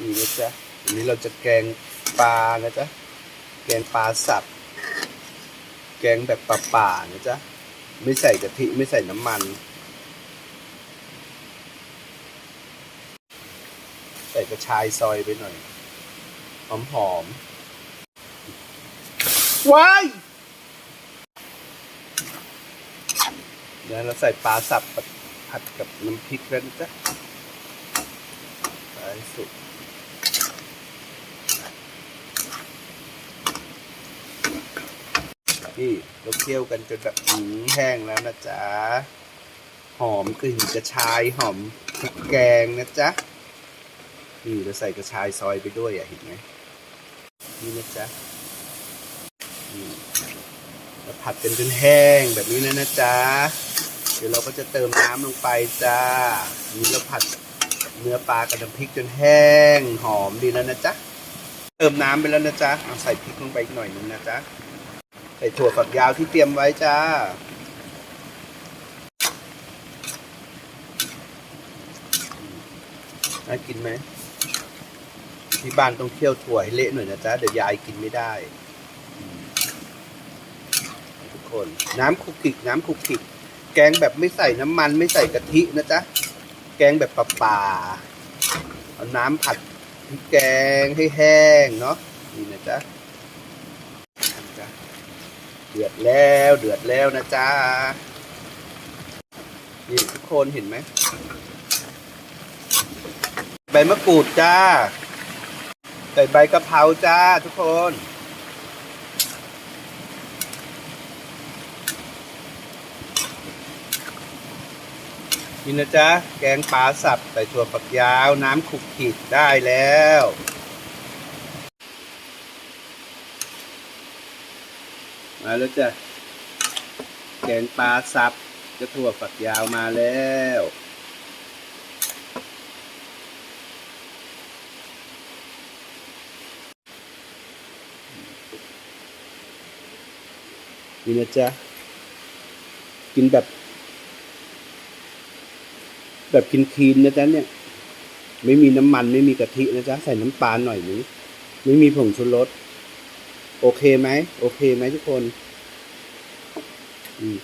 นี่นะจ๊ะอันนี้เราจะแกงปลานะจ๊ะ แกงปลาสับ แกงแบบปลาป่าๆนะจ๊ะ ไม่ใส่กะทิไม่ใส่น้ำมันใส่กระชายซอยไปหน่อย หอมหอมๆว้ายเดี๋ยวเราใส่ปลาสับผัดกับน้ำพริกแล้วนะจ๊ะไปสุด นี่เราเคี่ยวกันจนแบบหืมแห้งแล้วนะจ๊ะ หอมกลิ่นกระชายหอมพริกแกงนะจ๊ะ นี่เราใส่กระชายซอยไปด้วยอะเห็นไหมนี่นะจ๊ะนี่เราผัดกันจนแห้งแบบนี้นะนะจ๊ะ เดี๋ยวเราก็จะเติมน้ำลงไปจ้า นี่เราผัดเนื้อปลากับน้ำพริกจนแห้งหอมดีแล้วนะจ๊ะ เติมน้ำไปแล้วนะจ๊ะ เอาใส่พริกลงไปอีกหน่อยนึงนะจ๊ะ ใส่ถั่วฝักยาวที่เตรียมไว้จ้า น่ากินไหมที่บ้านต้องเคี่ยวถั่วให้เละหน่อยนะจ๊ะ เดี๋ยวยายกินไม่ได้ ทุกคน น้ำคุกคลิกน้ำคุกคลิกแกงแบบไม่ใส่น้ำมันไม่ใส่กะทินะจ๊ะ แกงแบบป่าๆเอาน้ำผัดพริกแกงให้แห้งเนาะนี่นะจ๊ะนะจ๊ะ เดือดแล้วเดือดแล้วนะจ๊ะนี่ทุกคนเห็นไหมใบมะกรูดจ้าใส่ใบกะเพราจ้าทุกคนนี่นะจ๊ะ แกงปลาสับใส่ถั่วฝักยาวน้ำขุกขีดได้แล้ว มาแล้วจ้ะแกงปลาสับจะถั่วฝักยาวมาแล้วนี่นะจ๊ะกินแบบ แบบกินคลีนนะจ๊ะเนี่ย ไม่มีน้ำมันไม่มีกะทินะจ๊ะใส่น้ำปลาหน่อยนึงไม่มีผงชูรส โอเคไหม โอเคไหมทุกคน อืม